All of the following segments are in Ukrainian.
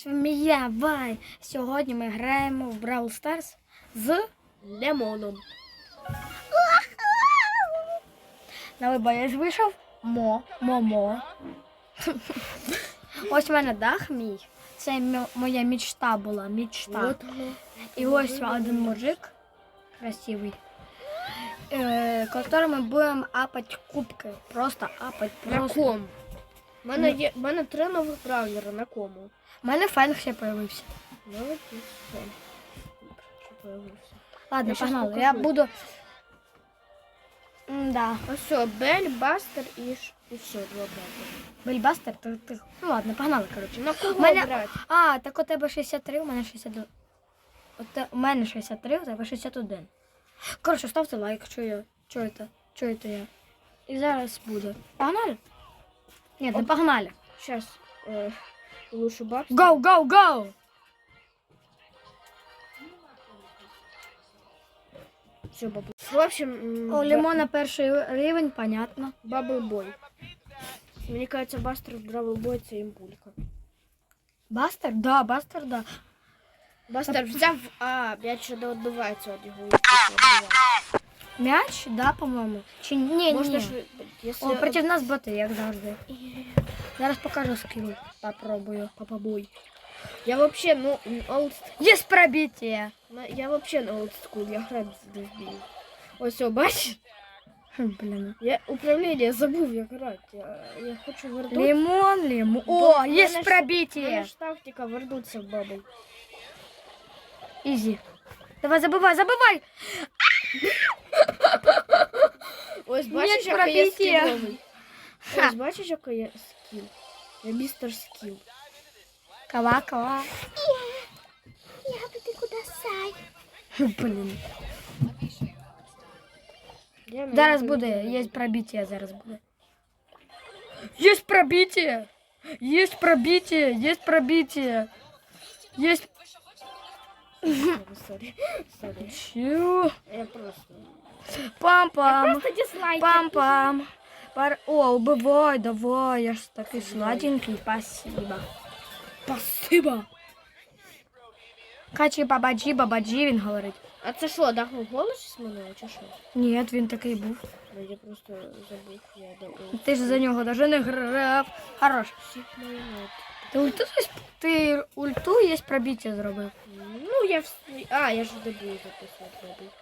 з вами я, Вай. Сьогодні ми граємо в Brawl Stars з Лимоном. на виборі вийшов Мо, Момо. Ось у мене дах мій. Це моя мечта була, мечта. Вот. І ось один мужик красивий, е, которым ми будемо апати кубки. Просто апати. На Просто. У мене є, мене три нових бравлера на кому. У мене фенг ще появився. Ладно, погнали. Я буду. Да. Все, Бель, Бастер і, ш- і два бравлера. Бельбастер, ти, ти... Ну ладно, погнали, коротше. На кого Мене- брати? А, так у тебе 63, у мене 62. От те- у мене 63, у тебе 61. Коротше, ставте лайк, чую, чуєте, чуєте я. І зараз буде. Погнали? Ні, не погнали. Сейчас. Е, лучше Бастер. Go, go, go! Все, бабу. В общем, У Лимона перший рівень, понятно. Бабл Бой. Мені кажется, Бастер в Бравл Бой це імбулька. Бастер? Да, Бастер, да. Бастер взяв, а, м'яч ще не відбивається від його. М'яч, да, по-моєму. Чи ні, Можна ні. ж, якщо... О, проти нас боти, як завжди. Зараз покажу скіл. Попробую. Папа-бой. Я вообще, ну, old... Є пробиття. на- я вообще на old school, я грати не вмію. Ось, о, бачиш? Хм, Блін. Я управління забув як грати. Я, я хочу вернути. Лимон, лимон. Бо О, в мене є ж- У мене пробиття. ж тактика вернуться в бабл. Ізі. Давай, забивай, забивай. Ось Ні, бачиш, яка є пробиття. скіловий? Ха. Ось бачиш, яка є скіл? Я містер скіл. Кава, кава. Я туди куди сай. Блін. Я не Зараз люблю буде, людей. є пробиття, зараз буде. Є пробиття. Є пробиття, є пробиття. Є... Сорі, сорі. Чу. Я просто... Пам-пам. Просто дизлайк. Пам-пам. Пар... О, убивай, давай, я ж такий сладенький, спасибо. Спасибо. Качі бабаджі, бабаджі, він говорить. А це що, так голос змінив чи що? Ні, він такий був. Ну, я просто забув, я до Ти ж за нього навіть не грав. Хорош. Всіх майонет. Ти ульту, ти ульту є пробиття зробив. Ну, я вс- А, я ж не буду записувати, мабуть.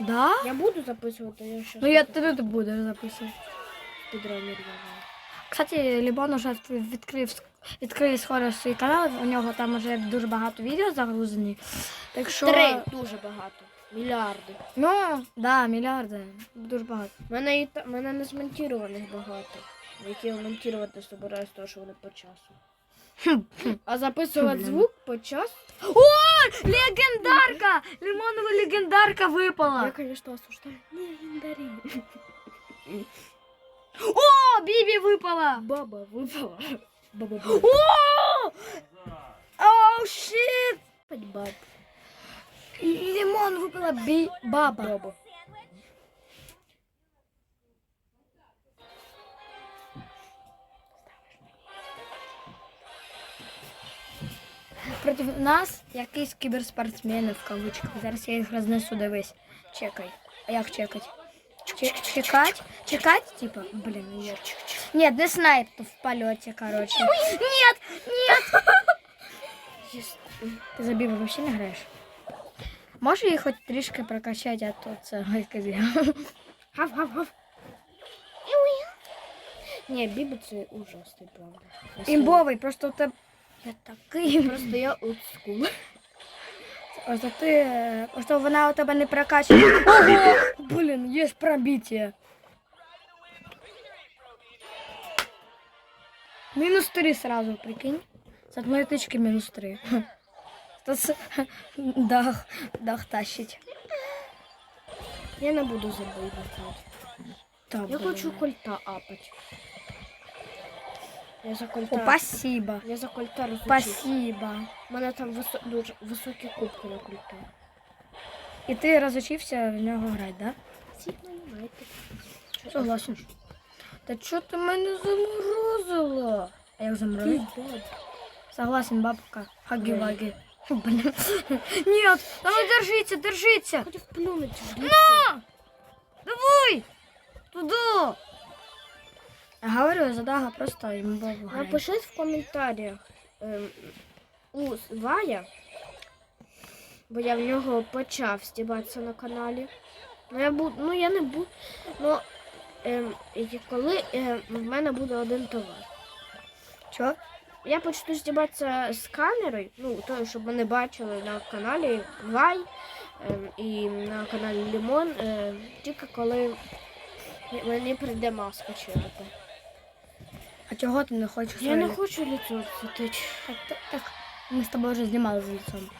Да? Я буду записувати, я щас... Ну я ти будеш записувати. Підрамір Кстати, Лібон уже відкрив відкрив скоро свій канал. У нього там вже дуже багато відео загрузені. Так що. Три дуже багато. Мільярди. Ну, да, мільярди. Дуже багато. Мене, і мене не змонтірованих багато. Які я монтувати собираюсь, тому що вони по часу. А записувати звук по часу? О! Легендарка! Лимонова легендарка Я, випала! звісно, осуждаю. Легендарі. О, Бібі випала! Баба випала. Баба О! Оу, щит! баба. Лимон випала бі... баба. Баба. Проти нас якийсь кіберспортсмени в кавичках. Зараз я їх рознесу, дивись. Чекай. А як чекать? Че- Чекать? Чекать? Типа, блин, нет. Нет, не снайп в полете, короче. Нет, нет. Ти за Біби взагалі не граєш? Може її хоч трішки прокачати, а то це гайказі. Гав, гав, гав. Ні, Біби це ужасний, правда. Імбовий, просто у тебе... Я такий. Просто я олдскул. Просто ти... е, Просто вона у тебе не прокачана. Ого! Блін, є пробиття. Мінус три сразу, прикинь. З одної тички мінус три. То дах, дах тащить. Я не буду забувати. Та, Я хочу кольта апать. Я за кольта. Спасибо. Я за кольта розучив. Спасибо. У мене там висо... дуже високі кубки на кольта. І ти розучився в нього грати, да? Всіх наймайте. Согласен. Та чого ти мене заморозила? А як заморозила? Согласен, бабка. Хаги-ваги. Блин. Нет, а ну держите, держите. Хотів плюнути в лицо. Давай! Туда! Я говорю, задага просто ему богу. Напишіть в коментарях ем, у Вая, бо я в нього почав стібатися на каналі. Ну я буду, ну я не буду. Ну ем, коли ем, в мене буде один товар. Чо? Я почну зніматися з камерою, ну, то, щоб мене бачили на каналі Вай ем, і на каналі Лімон, ем, тільки коли мені прийде маска чорта. А чого ти не хочеш? Я не хочу лицо затечь. Так, так, так. Ми з тобою вже знімали з лицом.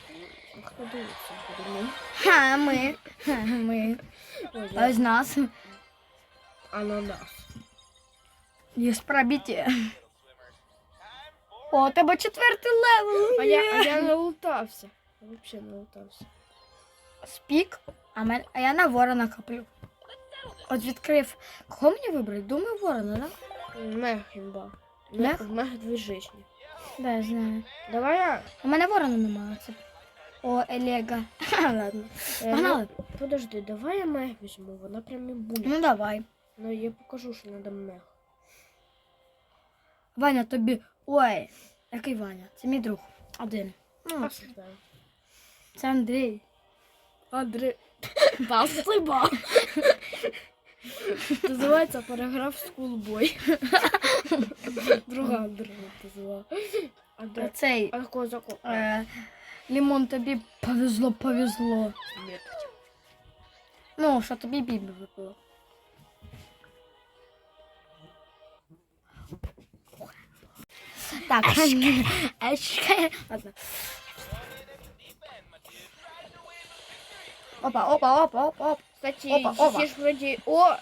Хто дивиться? Ха, ми. Ха, ми. А з нас Ананас. є пробиття. О, тебе четвертий левел. А я, а я не лутався. Я взагалі не лутався. Спік, а, мен... а я на ворона коплю. От відкрив. Кого мені вибрати? Думаю, ворона, да? Мех хімба. Мех? Мех, двіжичні. Да, я знаю. Давай я. У мене ворона немає. Це... О, Елега. Ладно. е, Погнали. ну, подожди, давай я мех візьму, вона прям і буде. Ну давай. Ну я покажу, що треба мех. Ваня, тобі. Ой, який Ваня? Це мій друг. Один. Ну, це, Спасибо. це Андрій. Андрей. Спасибо. Називається параграф Скулбой. Друга Андрей називала. Андрей. Цей. А кого за кого? Е, Лімон, тобі повезло, повезло. Ну, що тобі бібі випало. Так, а чекай. Ладно. Опа, опа, опа, опа, опа. Кстати, Опа, опа. є ж вроді... О!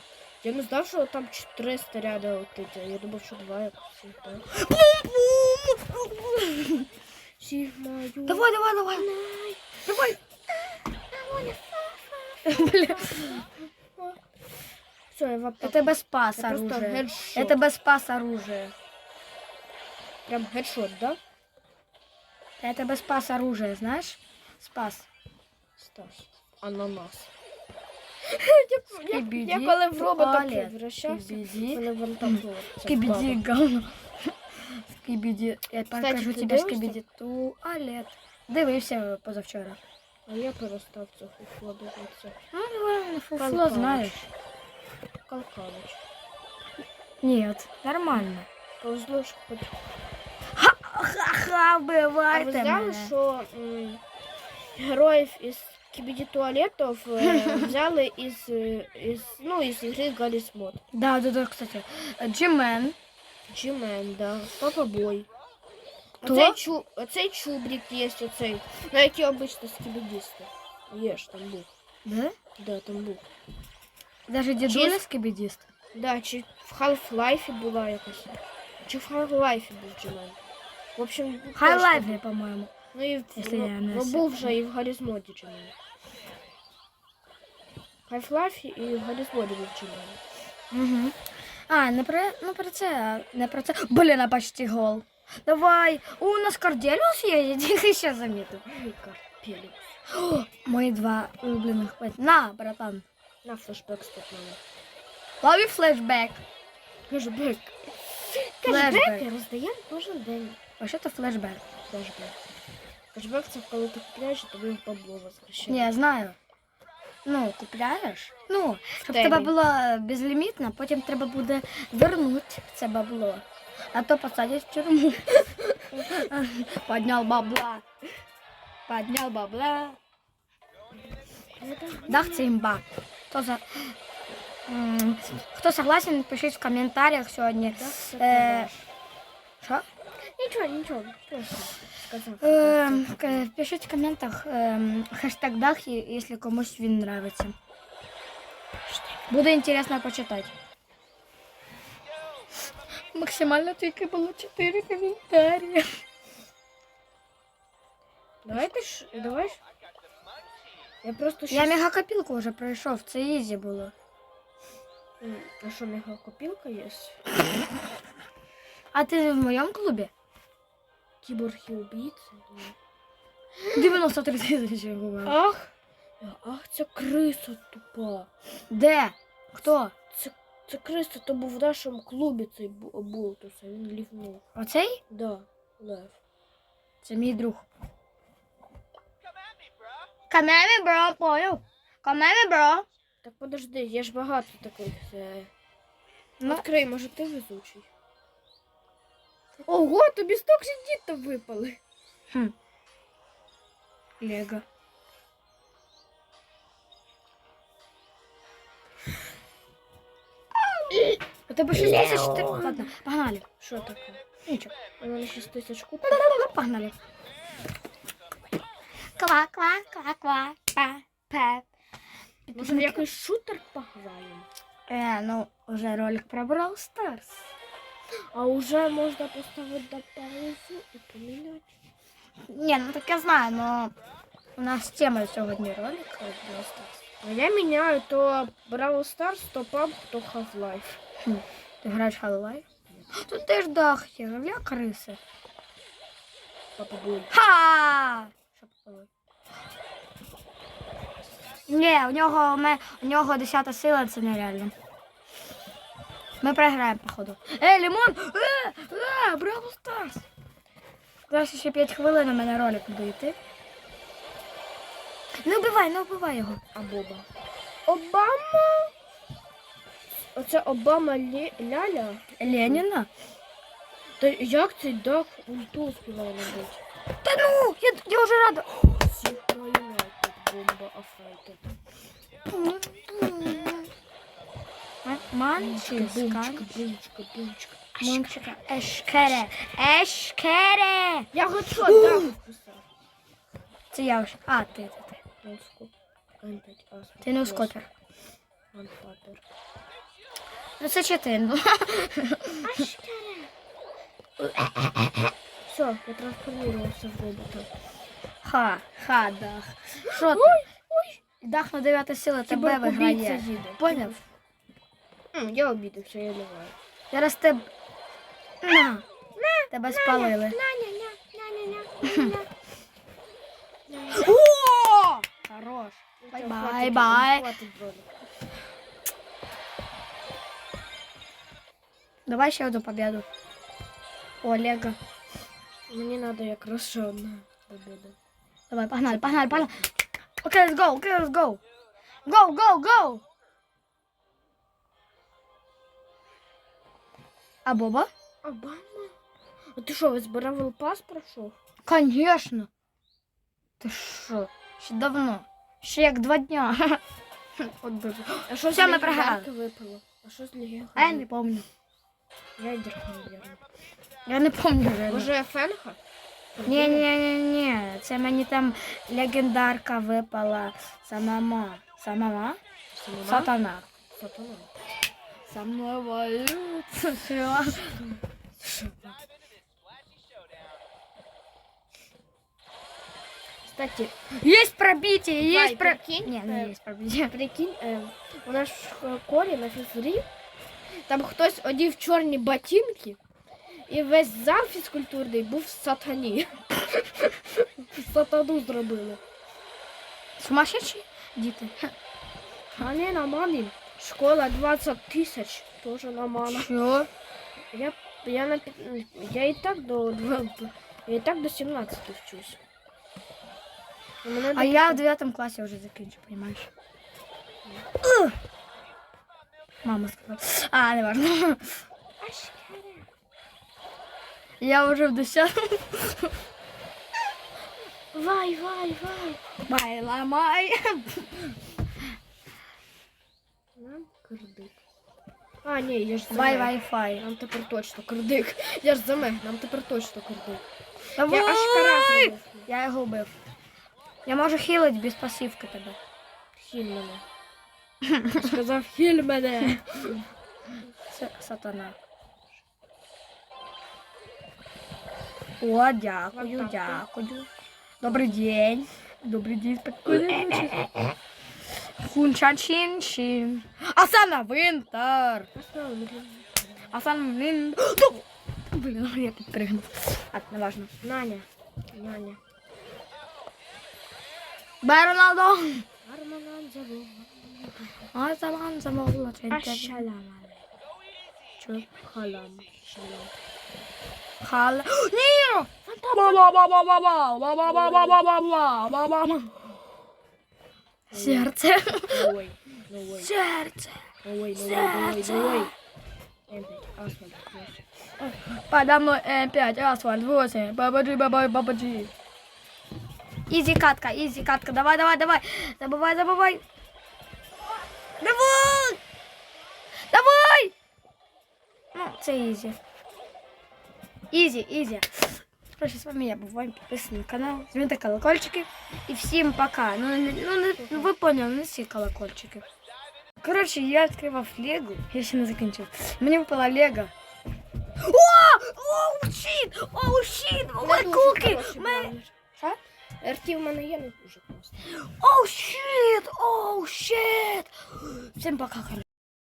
Я не знав, що там 400 ряда летить. Я думав, що два як завжди. Сігма, ю. Давай, давай, давай. Давай. Бля, Все, я в аптеку. я тебе спас Я просто оружие. гедшот. Я тебе спас оружие. Прям хедшот, да? Я тебе спас оружие, знаєш? Спас. Стас. Ананас. Я, Скибіді, я коли в робота превращався, Скибіді. мене було. ця Скибиди, баба. говно. Скибиди. Я покажу тебе скибиди. Туалет. Дивився позавчора. А я перестав це хуфло дивитися. Ну, ладно, фуфло знаєш. Калкалич. Нет, нормально. Повезло, що хоч... Ха-ха, А ви знали, мене. що м, героїв із кібіді туалетів е, взяли із, е, із, ну, із ігри Галіс Мод. Да, да, да, кстати. Джимен. Джимен, да. Папа Бой. Хто? Оцей, чу, оцей чубрик є, оцей, на який обично скібідісти. Є ж, там був. Да? Да, там був. Даже дедуля Чис- скибидист. Да, чи в Half-Life була якась. Чи в Half-Life був Джимен. В общем, точно. Хайлайфе, по-моєму. Ну і в, Якщо ну, я не ну, був вже і в Галізмоді Джимен. Half-Life і в Галізмоді був Угу. А, не про, ну про це, а не про це. Блін, а почти гол. Давай. У, у нас Корделіус є, я тільки ще замітив. О, Мої два улюблених пет. На, братан. На флешбек стопнули. Лові флешбек. Флешбек. Кешбеки роздаємо кожен день. А що це флешбек? Кешбек. Кешбек це коли ти купляєш, і тобі бабло возвращають. Ні, я знаю. Ну, купляєш. Ну, щоб темі. тебе було безлімітно, потім треба буде вернути це бабло. А то посадять в тюрму. Поднял бабла. Поднял бабла. Дах це імба. Хто, за... М, Хто согласен, пишіть в коментарях сьогодні. Е, Що? Нічого, нічого. Просто сказав. Пишіть в коментах хештег дах, якщо комусь він нравиться. Буде інтересно почитати. Максимально тільки було 4 коментарі. Давайте ж, давай. Я просто Я щас- мегакопілку вже пройшов, це ізі було. А що, мегакопілка є? А ти в моєму клубі? Кіборги убійці? 93 тисячі губи. Ах! Ах, це криса тупа. Де? Хто? Це, це криса, то був в нашому клубі цей Болтуса, він лівнув. Оцей? Да, лев. Це мій друг. Камеми, бро, понял? Камеми, бро. Так подожди, є ж багато таких. Е... Ну. Відкрий, може ти везучий. Ого, тобі сток діти випали. Хм. Лего. У тебе 6 тисяч. ти- Ладно, погнали. Що таке? Нічого. У мене 6 тисяч купив. Погнали. Ква, ква, ква, ква, па, па. Може якийсь шутер пограємо? Е, ну, уже ролик про Brawl Stars. А уже можна поставити на паузу і поміняти. Ні, ну так я знаю, но у нас тема сьогодні ролик Brawl Stars. А я міняю то Brawl Stars, то PUBG, то Half-Life. Ти граєш Half-Life? Тут теж дах є, гля криси. Папа Бой. Ха! Що попали? Ні, у нього, у у нього 10 сила, це нереально. Ми програємо, походу. Ей, Лимон! Е, е, Браво Старс! Зараз ще 5 хвилин у мене ролик буде йти. Не вбивай, не вбивай його. А Боба. Обама. Оце Обама Лі... Ляля. Леніна? Та як цей дах ульту успіває набити? Та ну, я, я вже рада. Сіпра Юнайтед, бомба афайтед. Бумчика, бумчика. Мунчика. Ешкере. Ешкере. Я хочу вписав. Це я вже. А, ти, ти, ти. Носкоп. М5 Ти не скопер. Ну це чи ти? Ну. Все, я трансформировался в робота. Ха, ха, дах. Що ти? Дах на 9 сила тебе виграє. Поняв? М, Я обідався, я ливаю. Зараз тебе... На. Тебе спалили. О! Хорош. Бай-бай. Бай-бай. Давай ще одну победу. О, Лего. Мені треба якраз ще одна побіда. Давай, погнали, погнали, погнали. Окей, let's go, окей, let's go. Go, go, go. А Боба? Обама? А ти що, Бравл Пас пройшов? Конечно. Ти що? Ще давно. Ще як два дня. От боже. А що Все, ми програли. легендарки випало? А що з легендарки? А я не помню. Ядерка, мабуть. Я не помню вже. Може Фенха? Ні, ні, ні, ні. Це мені там легендарка випала. Самама. Самама? Сатана. Сатана. Сатана. Со мною воюють. Що? Кстати, Есть пробитие, Вай, есть про... прикинь, Не, э, не есть пробитие. прикинь, е, у нас в школі на фізрі там хтось одів чорні ботинки, і весь зал фізкультурний був в сатані. Сатану зробили. Сумасшедшие діти. А не на мамі. Школа 20 тисяч. Тоже на мама. Що? Я, я, на, я і так до я і так до 17 вчусь. А до- я в 9 класі вже закінчу, понимаєш? Ух. Мама сказала. А, не важно. Я вже в 10. Вай, вай, вай. Бай, ламай. Кирдик. А, ні, я ж за Бай, мег. Wi-Fi. Нам тепер точно кирдик. Я ж за мег, нам тепер точно кирдик. Давай. Я аж кара Я його вбив. Я можу хілити без пасивки тебе. Хіль мене. Сказав хіль мене. Це сатана. О, дякую, Вот так дякую. Добрий день. Добрий день, спокійної ночі. Хунчан чин чин. Асана Винтер. Асан Винтер. Блін, я підпригнув. А, не важно. Наня. Наня. Бай, Роналдо! Арманан забув. А, заман, замовила. Ашалама. Чого? Халам. Шалам. Хала. Ні! Ба-ба-ба-ба-ба-ба-ба-ба-ба-ба-ба-ба-ба. Серце. No way. No way. way. М5. Асфальт. Подо мной М5, асфальт 8. Бабаджи, бабай, бабаджи. Изи катка, изи катка. Давай, давай, давай. Забывай, забывай. Давай! Давай! Ну, це ізі. Ізі, ізі. Проще с вами я, Бувань, подписывайтесь на канал, жмите колокольчики. И всем пока. Ну, ну, ну, ну, ну вы поняли, ну все колокольчики. Короче, я открывав лего, я еще не закончил. Мне выпало лего. О! о, щит! о, щит! Мой куки! Ми... Що? Артів в мене є не дуже просто. Оу, щит! Оу, щит! Всім пока,